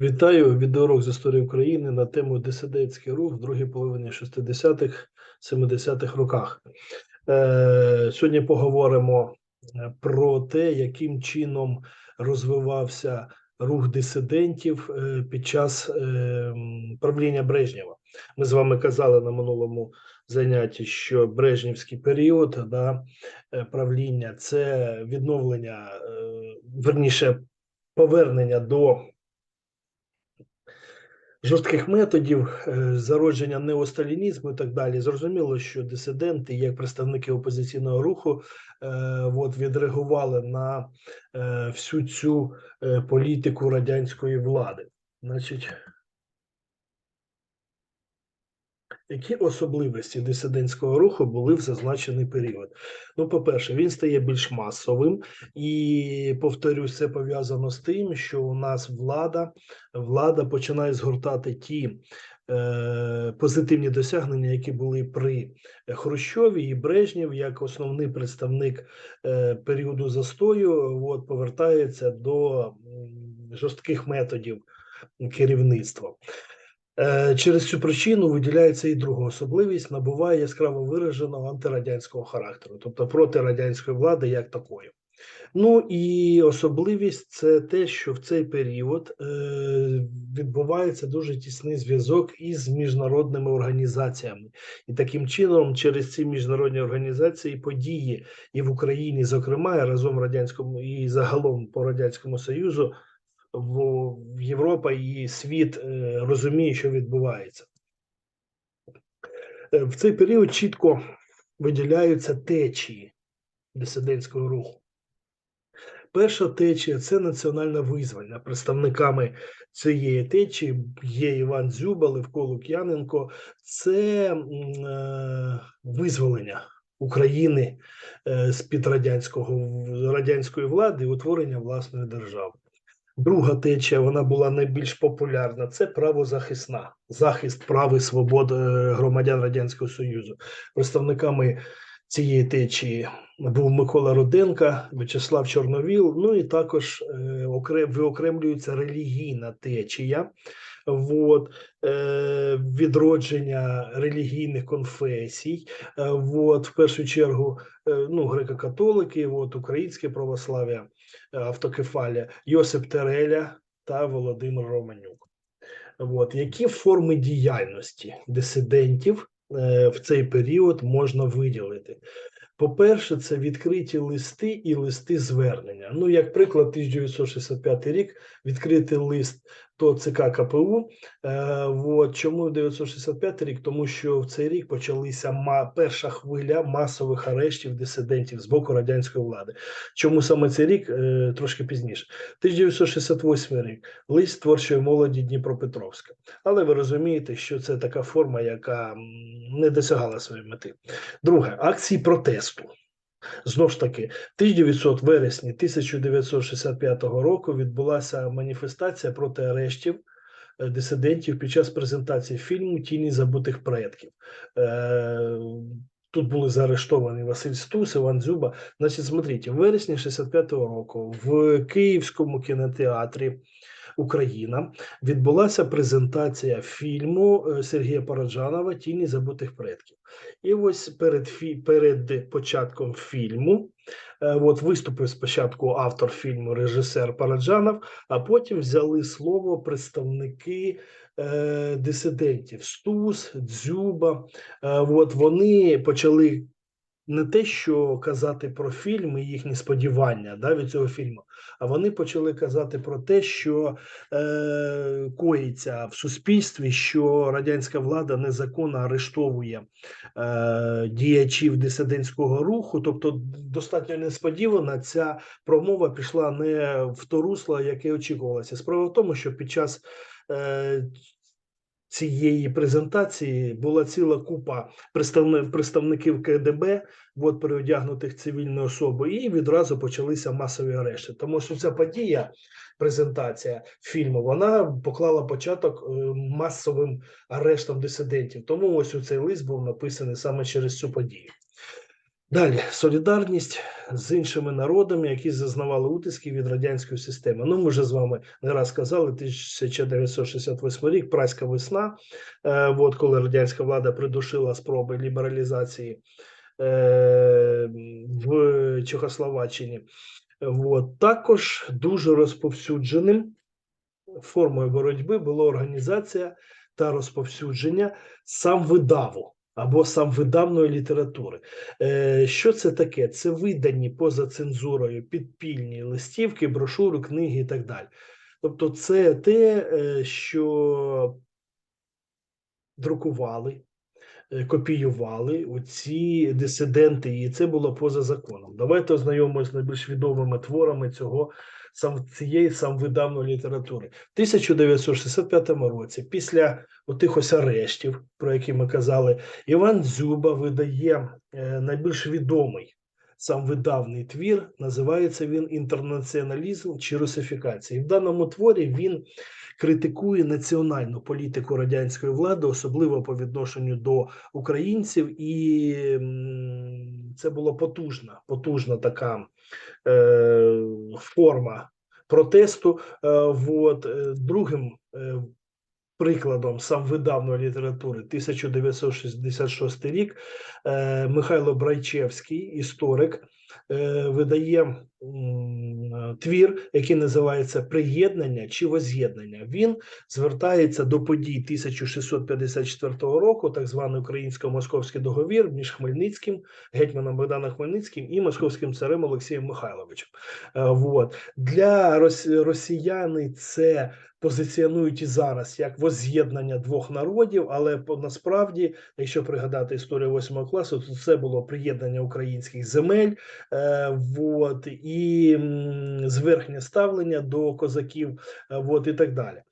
Вітаю відеоурок з історії України на тему дисидентський рух в другій половині 60-х, 70-х роках. Е, сьогодні поговоримо е, про те, яким чином розвивався рух дисидентів е, під час е, правління Брежнєва. Ми з вами казали на минулому занятті, що Брежнівський період да, правління це відновлення, верніше, повернення до жорстких методів, е, зародження неосталінізму і так далі. Зрозуміло, що дисиденти, як представники опозиційного руху, е, от відреагували на е, всю цю політику радянської влади. Значить, які особливості дисидентського руху були в зазначений період? Ну, по-перше, він стає більш масовим, і повторюсь, це пов'язано з тим, що у нас влада, влада починає згортати ті е, позитивні досягнення, які були при Хрущові і Брежнєв, як основний представник е, періоду застою, от повертається до жорстких методів керівництва. Е, Через цю причину виділяється і друга особливість набуває яскраво вираженого антирадянського характеру, тобто проти радянської влади як такої. Ну і особливість це те, що в цей період е, відбувається дуже тісний зв'язок із міжнародними організаціями, і таким чином, через ці міжнародні організації події і в Україні, зокрема, і разом радянському і загалом по радянському союзу в, Європа і світ е, розуміє, що відбувається. Е, В цей період чітко виділяються течії дисидентського руху. Перша течія це національна визвольна. Представниками цієї течії є Іван Дзюба, Левко Лук'яненко. Це е, визволення України е, з-під радянського радянської влади і утворення власної держави. Друга течія вона була найбільш популярна. Це правозахисна захист прав і свобод е, громадян радянського союзу. Представниками цієї течії був Микола Руденка, В'ячеслав Чорновіл. Ну і також е, окрем, виокремлюється релігійна течія. Вот, е, відродження релігійних конфесій, е, вот, в першу чергу, е, ну, греко-католики, от, українське православ'я, автокефалія, Йосип Тереля та Володимир Романюк. От, які форми діяльності дисидентів е, в цей період можна виділити? По-перше, це відкриті листи і листи звернення. Ну, як приклад, 1965 рік відкритий лист до ЦК КПУ. Е, от, чому 965 рік? Тому що в цей рік почалися ма, перша хвиля масових арештів дисидентів з боку радянської влади. Чому саме цей рік? Е, трошки пізніше. 1968 рік лист творчої молоді Дніпропетровська. Але ви розумієте, що це така форма, яка не досягала своєї мети. Друге, акції протесту. Знову ж таки, 1900 вересні 1965 року відбулася маніфестація проти арештів е, дисидентів під час презентації фільму Тіні забутих предків. Е, Тут були заарештовані Василь Стус, Іван Дзюба. Значить, смотрите, в вересні 65-го року в Київському кінотеатрі Україна відбулася презентація фільму е, Сергія Параджанова Тіні забутих предків. І ось перед перед початком фільму, е, от виступив спочатку автор фільму, режисер Параджанов, а потім взяли слово представники е, дисидентів Стус, Дзюба. От вони почали. Не те, що казати про фільм і їхні сподівання да, від цього фільму, а вони почали казати про те, що е, коїться в суспільстві, що радянська влада незаконно арештовує е, діячів дисидентського руху. Тобто, достатньо несподівано ця промова пішла не в то русло, яке очікувалося. Справа в тому, що під час е, цієї презентації була ціла купа представників КДБ, от переодягнутих цивільної особи, і відразу почалися масові арешти. Тому що ця подія, презентація фільму, вона поклала початок е, масовим арештам дисидентів. Тому ось у цей лист був написаний саме через цю подію. Далі солідарність з іншими народами, які зазнавали утисків від радянської системи. Ну, ми вже з вами не раз казали, 1968 рік, праська весна, е, от коли радянська влада придушила спроби лібералізації е, в Чехословаччині. От. Також дуже розповсюдженим формою боротьби була організація та розповсюдження самвидаву або самвидавної літератури. Е, Що це таке? Це видані поза цензурою підпільні листівки, брошури, книги і так далі. Тобто, це те, е, що друкували, е, копіювали оці дисиденти, і це було поза законом. Давайте ознайомимося з найбільш відомими творами цього сам цієї самвидавної літератури. В 1965 році, після отих ось арештів, про які ми казали, Іван Дзюба видає е, найбільш відомий Сам видавний твір. Називається він Інтернаціоналізм чи русифікація. І в даному творі він критикує національну політику радянської влади, особливо по відношенню до українців, і це була потужна, потужна така е, форма протесту. Е, вот. Е, Другим е, прикладом самвидавної літератури 1966 рік Михайло Брайчевський, історик, видає твір, який називається Приєднання чи воз'єднання. Він звертається до подій 1654 року, так званий українсько-московський договір між Хмельницьким, гетьманом Богданом Хмельницьким і московським царем Олексієм Михайловичем. Е, Вот. Для рос- росіяни це позиціонують і зараз як воз'єднання двох народів, але насправді, якщо пригадати історію восьмого класу, то це було приєднання українських земель, е, вот, і зверхнє ставлення до козаків, е, вот, і так далі.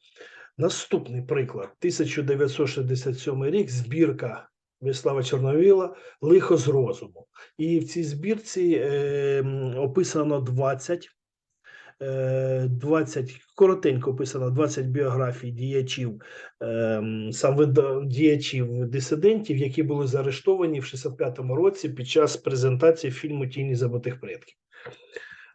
Наступний приклад: 1967 рік, збірка В'яслава Чорновіла Лихо з розуму. І в цій збірці е, описано 20 е, 20, коротенько описано 20 біографій діячів, ем, саме діячів дисидентів, які були заарештовані в 65-му році під час презентації фільму Тіні забутих предків.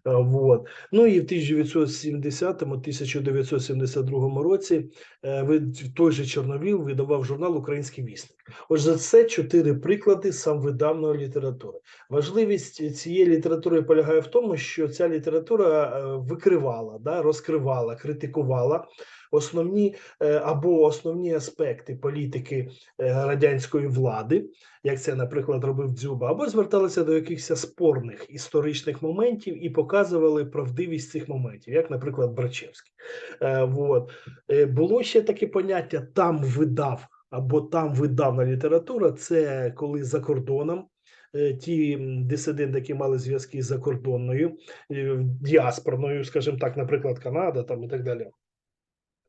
Е, Вот. Ну і в 1970-1972 році е, той же Чорновіл видавав журнал Український вісник. Отже, це чотири приклади самвидавної літератури. Важливість цієї літератури полягає в тому, що ця література е, викривала, да, розкривала, критикувала основні е, або основні аспекти політики е, радянської влади, як це, наприклад, робив Дзюба, або зверталися до якихось спорних історичних моментів і показували правдивість цих моментів, як, наприклад, Брачевський. Е, вот. Було ще таке поняття там видав або там видавна література. Це коли за кордоном. Ті дисиденти, які мали зв'язки з закордонною діаспорною, скажімо так, наприклад, Канада там і так далі.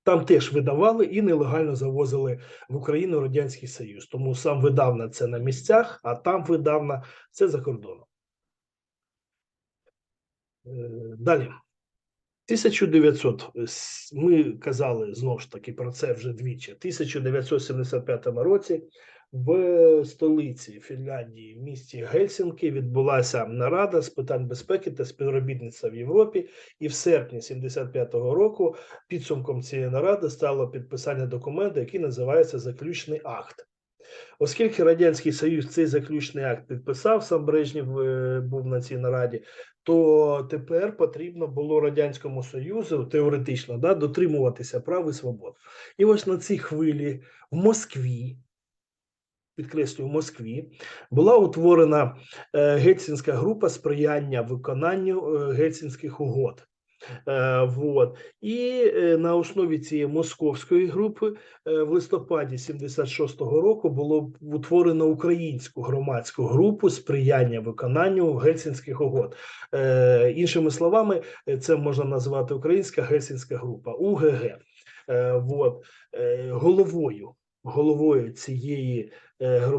Там теж видавали і нелегально завозили в Україну Радянський Союз. Тому сам видавна це на місцях, а там видавна це за кордоном. Е, Далі. 1900, ми казали знову ж таки про це вже двічі. В 1975 році в столиці Фінляндії, в місті Гельсінки, відбулася нарада з питань безпеки та співробітництва в Європі. І в серпні 75-го року підсумком цієї наради стало підписання документу, який називається заключний акт. Оскільки Радянський Союз цей заключний акт підписав, сам Брежнєв е, був на цій нараді, то тепер потрібно було Радянському Союзу теоретично да, дотримуватися прав і свобод. І ось на цій хвилі в Москві, підкреслюю, в Москві, була утворена е, Гельсінська група сприяння виконанню е, гельсінських угод. Е, вот. І на основі цієї московської групи в листопаді 76-го року було утворено українську громадську групу сприяння виконанню гельсінських угод. Іншими словами, це можна назвати Українська гельсінська група УГГ. Вот. Головою головою цієї е,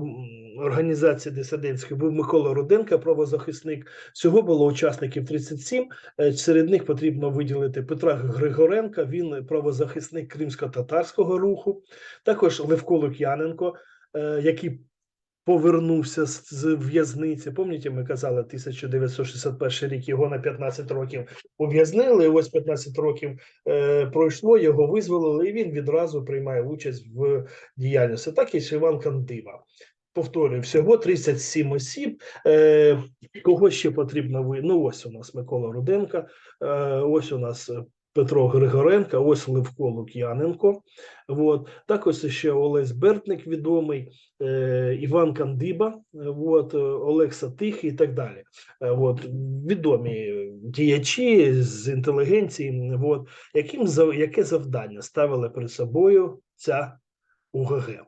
організації дисидентської був Микола Руденко, правозахисник. Всього було учасників 37. Е, Серед них потрібно виділити Петра Григоренка. Він правозахисник кримсько-татарського руху. Також Левко Лук'яненко, е, який повернувся з, в'язниці. Пам'ятаєте, ми казали, 1961 рік його на 15 років ув'язнили. Ось 15 років е, пройшло, його визволили, і він відразу приймає участь в діяльності. Так і Іван Кандива. Повторюю, всього 37 осіб. Е, кого ще потрібно ви? Ну, ось у нас Микола Руденка, е, ось у нас Петро Григоренко, ось Левко Лук'яненко. От. Також ще Олесь Бертник відомий, е, Іван Кандиба, от, Олекса Тихий і так далі. От, відомі діячі з інтелігенції, от, яким, яке завдання ставила перед собою ця УГГ.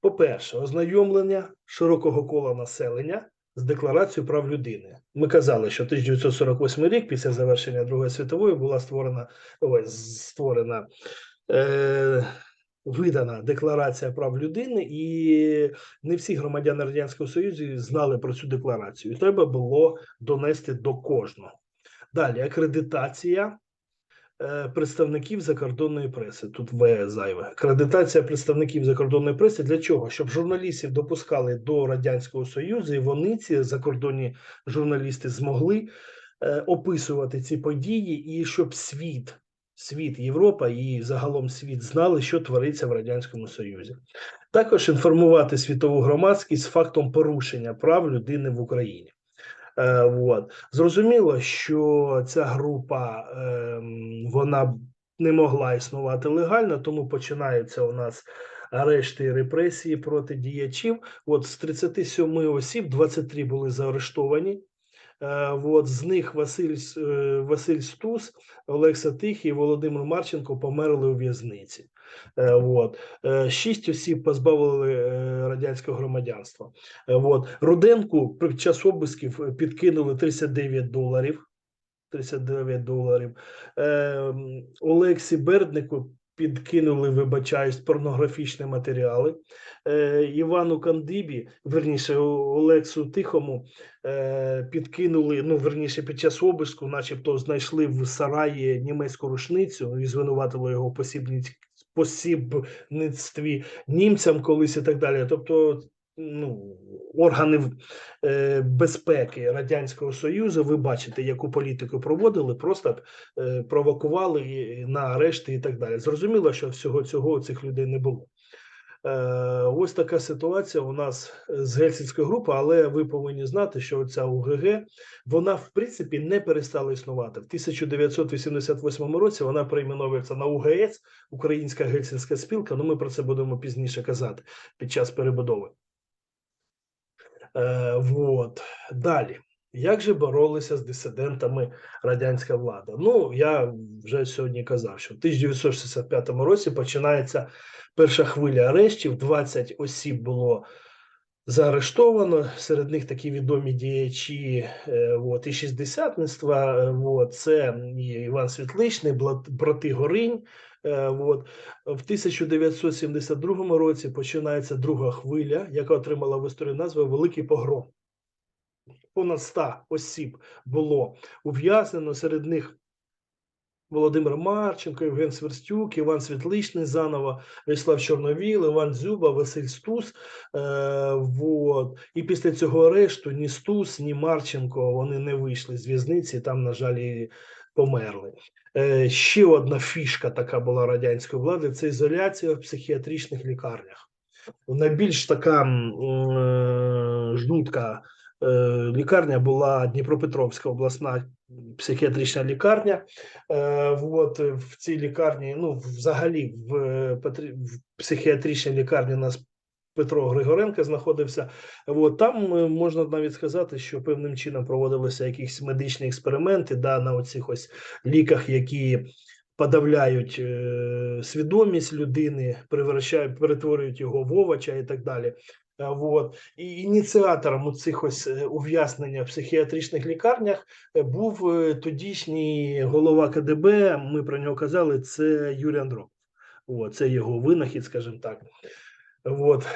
По-перше, ознайомлення широкого кола населення з Декларацією прав людини. Ми казали, що 1948 рік, після завершення Другої світової, була створена, ой, створена е, видана Декларація прав людини, і не всі громадяни Радянського Союзу знали про цю декларацію. Треба було донести до кожного. Далі акредитація представників закордонної преси. Тут В зайве. Акредитація представників закордонної преси для чого? Щоб журналістів допускали до Радянського Союзу, і вони, ці закордонні журналісти, змогли е, описувати ці події, і щоб світ, світ, Європа і загалом світ знали, що твориться в Радянському Союзі. Також інформувати світову громадськість фактом порушення прав людини в Україні. Е, вот. Зрозуміло, що ця група ем, вона не могла існувати легально, тому починаються у нас арешти і репресії проти діячів. От з 37 осіб 23 були заарештовані. Е, От, з них Василь, е, Василь Стус, Олекса Тихий Володимир Марченко померли у в'язниці. Е, От. Шість осіб позбавили е, радянського громадянства. От. Руденку під час обисків підкинули 39 доларів. 39 доларів. Е, Олексі Берднику підкинули, вибачаюсь, порнографічні матеріали. Е, Івану Кандибі, верніше, Олексу Тихому, е, підкинули, ну, верніше, під час обиску, начебто, знайшли в сараї німецьку рушницю і звинуватили його в посібниць- посібництві німцям колись і так далі. Тобто, ну, органи е, безпеки Радянського Союзу, ви бачите, яку політику проводили, просто е, провокували на арешти і так далі. Зрозуміло, що всього цього цих людей не було. Е, Ось така ситуація у нас з Гельсінською групою, але ви повинні знати, що ця УГГ вона в принципі не перестала існувати. В 1988 році вона перейменовується на УГС, Українська Гельсінська спілка. Ну ми про це будемо пізніше казати під час перебудови. Е, вот. Далі. Як же боролися з дисидентами радянська влада? Ну, я вже сьогодні казав, що в 1965 році починається перша хвиля арештів, 20 осіб було заарештовано, серед них такі відомі діячі е, от, і шістдесятництва, е, от, це Іван Світличний, брати Горинь. Е, от. В 1972 році починається друга хвиля, яка отримала в історії назву Великий погром. Понад 100 осіб було ув'язнено, серед них Володимир Марченко, Євген Сверстюк, Іван Світличний заново, Вячеслав Чорновіл, Іван Дзюба, Василь Стус. Е, вот. І після цього арешту ні Стус, ні Марченко вони не вийшли з в'язниці, там, на жаль, і померли. Е, ще одна фішка така була радянської влади це ізоляція в психіатричних лікарнях. Найбільш така м, е, жутка е, лікарня була Дніпропетровська обласна психіатрична лікарня. Е, от в цій лікарні, ну взагалі в, е, психіатричній лікарні нас Петро Григоренко знаходився. От там е, можна навіть сказати, що певним чином проводилися якісь медичні експерименти да, на оцих ось ліках, які подавляють е, свідомість людини, перетворюють його в овоча і так далі. Е, Вот. І ініціатором у цих ось е, ув'язнення в психіатричних лікарнях е, був тодішній голова КДБ. Ми про нього казали. Це Юрій Андропов. От, це його винахід, скажімо так. От.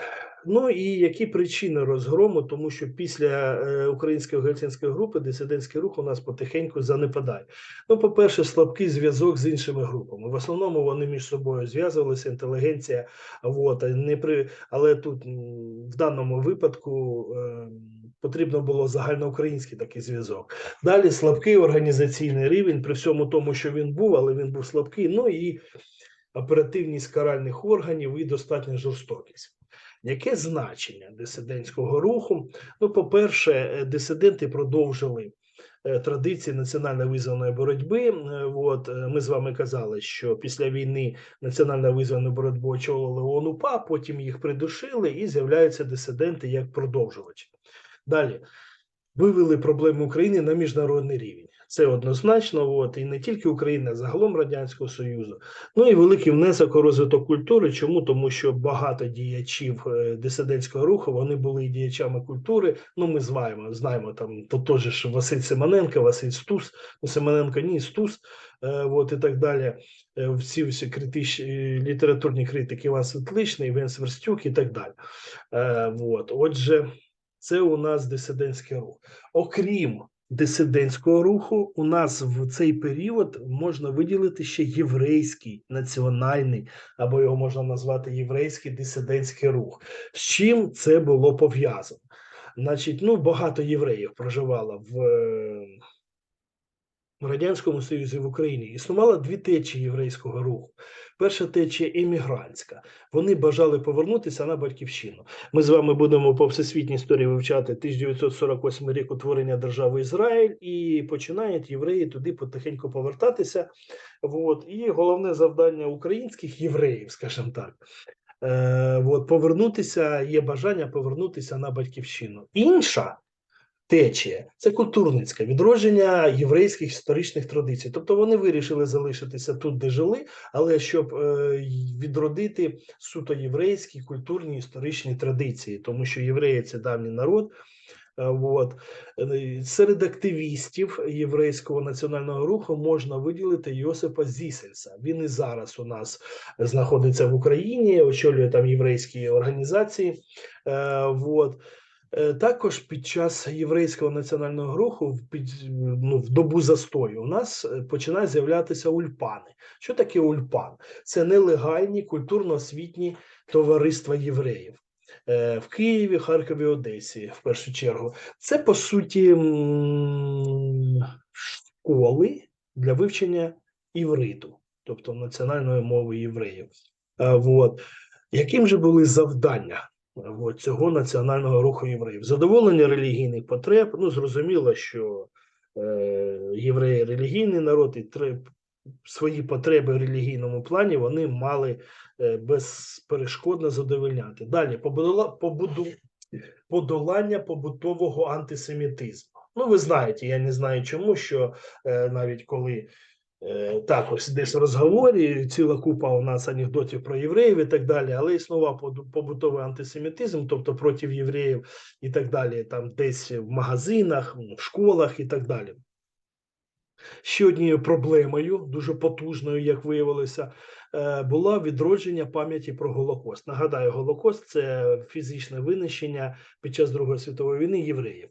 Ну і які причини розгрому, тому що після е, української гельсінської групи дисидентський рух у нас потихеньку занепадає. Ну, по-перше, слабкий зв'язок з іншими групами. В основному вони між собою зв'язувалися, інтелігенція. От, а не при... Але тут в даному випадку е, потрібно було загальноукраїнський такий зв'язок. Далі слабкий організаційний рівень, при всьому тому, що він був, але він був слабкий. Ну і оперативність каральних органів і достатня жорстокість. Яке значення дисидентського руху? Ну, по-перше, е, дисиденти продовжили е, традиції національно визваної боротьби. Е, От ми з вами казали, що після війни національно визвану боротьбу очолили ОНУПА, потім їх придушили і з'являються дисиденти як продовжувачі. Далі вивели проблеми України на міжнародний рівень. Це однозначно, от і не тільки Україна, а загалом Радянського Союзу. Ну і великий внесок у розвиток культури. Чому? Тому що багато діячів е, дисидентського руху вони були і діячами культури. Ну, ми знаємо, знаємо там то теж Василь Семененко, Василь Стус, ну Семененко ні, Стус, е, от і так далі. Е, Всі всі критичні літературні критики Іван Світличний, Іван Сверстюк і так далі. От, отже, це у нас дисидентський рух. Окрім дисидентського руху, у нас в цей період можна виділити ще єврейський національний, або його можна назвати єврейський дисидентський рух. З чим це було пов'язано? Значить, ну багато євреїв проживало в е, в Радянському Союзі в Україні. Існувало дві течії єврейського руху. Перша течія емігрантська. Вони бажали повернутися на батьківщину. Ми з вами будемо по всесвітній історії вивчати 1948 рік утворення держави Ізраїль, і починають євреї туди потихеньку повертатися. От. І головне завдання українських євреїв, скажімо так. Е, от, повернутися, є бажання повернутися на батьківщину. Інша течія це культурницька відродження єврейських історичних традицій. Тобто вони вирішили залишитися тут, де жили, але щоб е, відродити суто єврейські культурні історичні традиції, тому що євреї це давній народ. Е, От. Е, Серед активістів єврейського національного руху можна виділити Йосипа Зісельса. Він і зараз у нас знаходиться в Україні, очолює там єврейські організації. От. Е, Також під час єврейського національного руху під ну, в добу застою у нас е, починають з'являтися ульпани. Що таке ульпан? Це нелегальні культурно-освітні товариства євреїв. Е, В Києві, Харкові, Одесі, в першу чергу, це по суті школи для вивчення івриту, тобто національної мови євреїв. А, Вот. Яким же були завдання от, цього національного руху євреїв? Задоволення релігійних потреб. Ну, зрозуміло, що е, євреї релігійний народ і треб, свої потреби в релігійному плані вони мали е, безперешкодно задовольняти. Далі побудова, побуду, подолання побутового антисемітизму. Ну, ви знаєте, я не знаю чому, що е, навіть коли е, так ось десь в розговорі ціла купа у нас анекдотів про євреїв і так далі, але існував побутовий антисемітизм, тобто проти євреїв і так далі, там десь в магазинах, в школах і так далі. Ще однією проблемою, дуже потужною, як виявилося, е, було відродження пам'яті про Голокост. Нагадаю, Голокост це фізичне винищення під час Другої світової війни євреїв.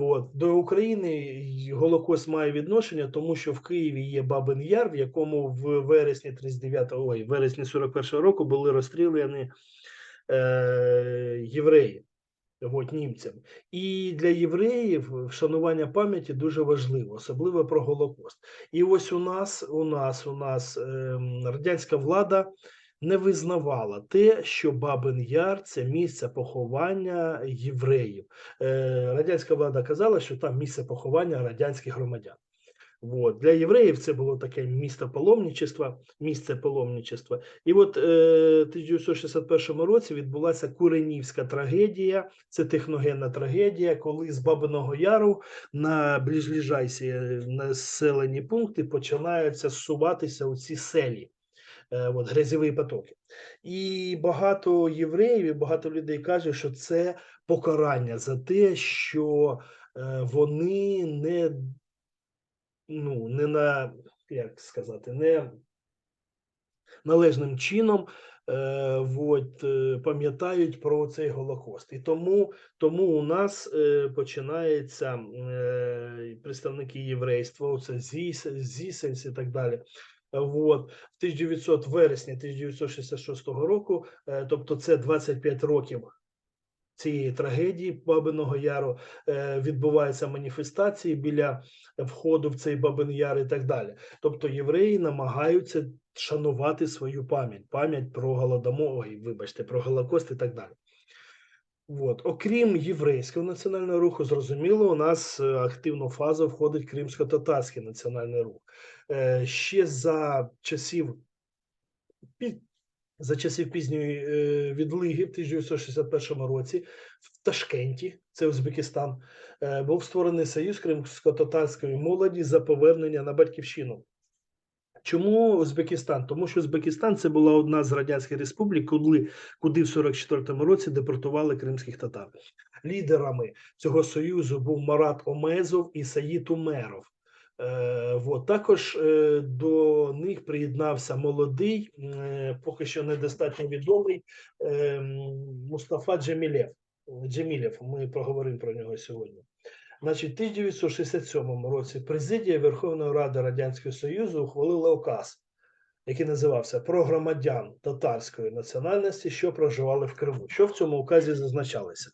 От. До України Голокост має відношення, тому що в Києві є Бабин Яр, в якому в вересні 39 ой, вересні 41 року були розстріляні е, євреї. От, німцям. І для євреїв вшанування пам'яті дуже важливо, особливо про Голокост. І ось у нас, у нас, у нас ем, радянська влада не визнавала те, що Бабин Яр це місце поховання євреїв. Е, радянська влада казала, що там місце поховання радянських громадян. От. Для євреїв це було таке місто паломничества, місце паломничества. І от е, в 1961 році відбулася Куренівська трагедія, це техногенна трагедія, коли з Бабиного Яру на ближайші населені пункти починаються зсуватися у ці селі. Е, От, грязьові потоки. І багато євреїв, і багато людей кажуть, що це покарання за те, що е, вони не ну, не на, як сказати, не належним чином е, от, пам'ятають про цей Голокост. І тому, тому у нас починається представники єврейства, це Зіс, Зісельс і так далі. От, в 1900 вересня 1966 року, е, тобто це 25 років цієї трагедії Бабиного Яру, е, відбуваються маніфестації біля входу в цей Бабин Яр і так далі. Тобто євреї намагаються шанувати свою пам'ять, пам'ять про голодомор, вибачте, про Голокост і так далі. От. Окрім єврейського національного руху, зрозуміло, у нас е, активну фазу входить кримсько-татарський національний рух. Е, Ще за часів за часів пізньої е, відлиги в 1961 році в Ташкенті, це Узбекистан, е, був створений союз кримсько-татарської молоді за повернення на батьківщину. Чому Узбекистан? Тому що Узбекистан це була одна з радянських республік, куди, куди в 44-му році депортували кримських татар. Лідерами цього союзу був Марат Омезов і Саїд Умеров. Е, вот. Також е, до них приєднався молодий, е, поки що недостатньо відомий е, Мустафа Джемілєв. Джемілєв. Ми проговоримо про нього сьогодні. Значить, в 1967 році президія Верховної Ради Радянського Союзу ухвалила указ, який називався Про громадян татарської національності, що проживали в Криму. Що в цьому указі зазначалося?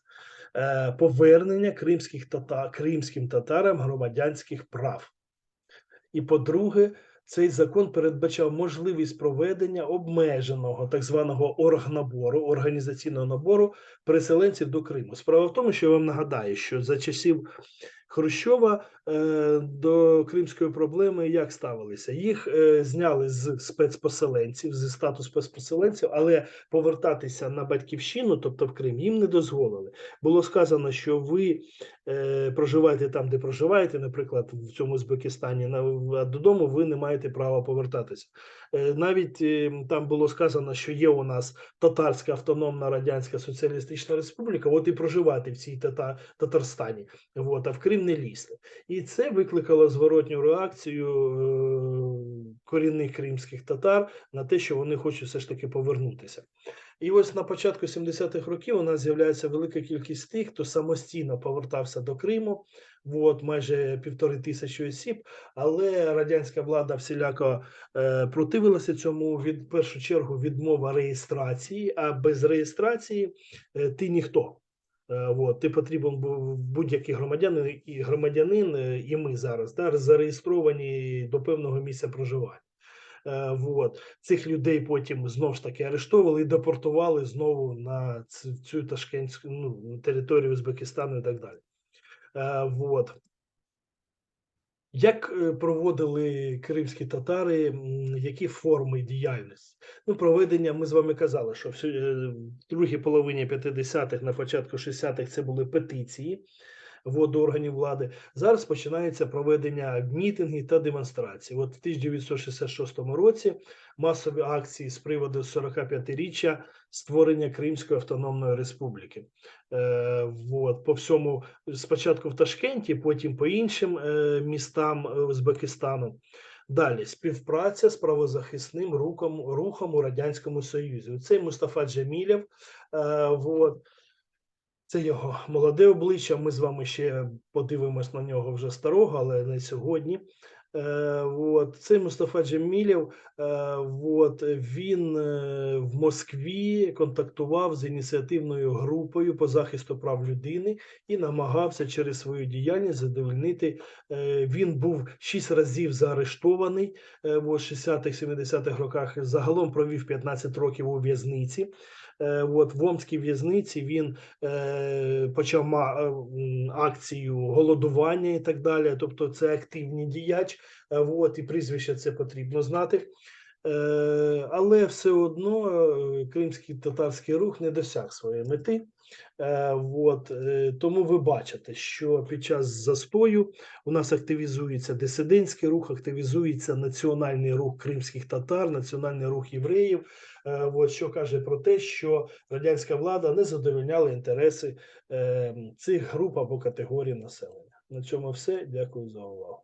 Е, Повернення кримських татар, кримським татарам громадянських прав. І по-друге, цей закон передбачав можливість проведення обмеженого так званого оргнабору, організаційного набору переселенців до Криму. Справа в тому, що я вам нагадаю, що за часів Хрущова е, до кримської проблеми як ставилися? Їх е, зняли з спецпоселенців, зі статусу спецпоселенців, але повертатися на батьківщину, тобто в Крим, їм не дозволили. Було сказано, що ви е, проживаєте там, де проживаєте, наприклад, в цьому Узбекистані, а додому ви не маєте права повертатися. Навіть там було сказано, що є у нас Татарська автономна радянська соціалістична республіка. От і проживати в цій тата, Татарстані, от, а в Крим не лізли. І це викликало зворотню реакцію е, корінних кримських татар на те, що вони хочуть все ж таки повернутися. І ось на початку 70-х років у нас з'являється велика кількість тих, хто самостійно повертався до Криму, от, майже півтори тисячі осіб, але радянська влада всіляко е, противилася цьому від першу чергу відмова реєстрації, а без реєстрації е, ти ніхто. Е, От, ти потрібен був будь-який громадянин і громадянин, е, і ми зараз да, зареєстровані до певного місця проживання. От. Цих людей потім знову ж таки арештовували і депортували знову на цю ташкентську ну, територію Узбекистану і так далі. Е, Вот. Як е, проводили кримські татари, які форми діяльності? Ну, проведення, ми з вами казали, що е, в другій половині 50-х, на початку 60-х це були петиції до органів влади. Зараз починається проведення мітингів та демонстрацій. От в 1966 році масові акції з приводу 45-річчя створення Кримської автономної республіки. Е, вот, по всьому спочатку в Ташкенті, потім по іншим е, містам е, Узбекистану. Далі співпраця з правозахисним рухом, рухом у Радянському Союзі. Цей Мустафа Джемілєв. Е, вот, це його молоде обличчя. Ми з вами ще подивимось на нього вже старого, але не сьогодні. Е, от. Цей Мустафа Джемілєв, е, от, він е, в Москві контактував з ініціативною групою по захисту прав людини і намагався через свою діяльність задовольнити. Е, він був шість разів заарештований е, в 60-х-70-х роках. Загалом провів 15 років у в'язниці. Е, От в Омській в'язниці він е, почав е, акцію голодування і так далі. Тобто, це активний діяч. От і прізвище це потрібно знати. Але все одно кримський татарський рух не досяг своєї мети. Е, от, е, тому ви бачите, що під час застою у нас активізується дисидентський рух, активізується національний рух кримських татар, національний рух євреїв. Е, от, що каже про те, що радянська влада не задовольняла інтереси цих груп або категорій населення. На цьому все. Дякую за увагу.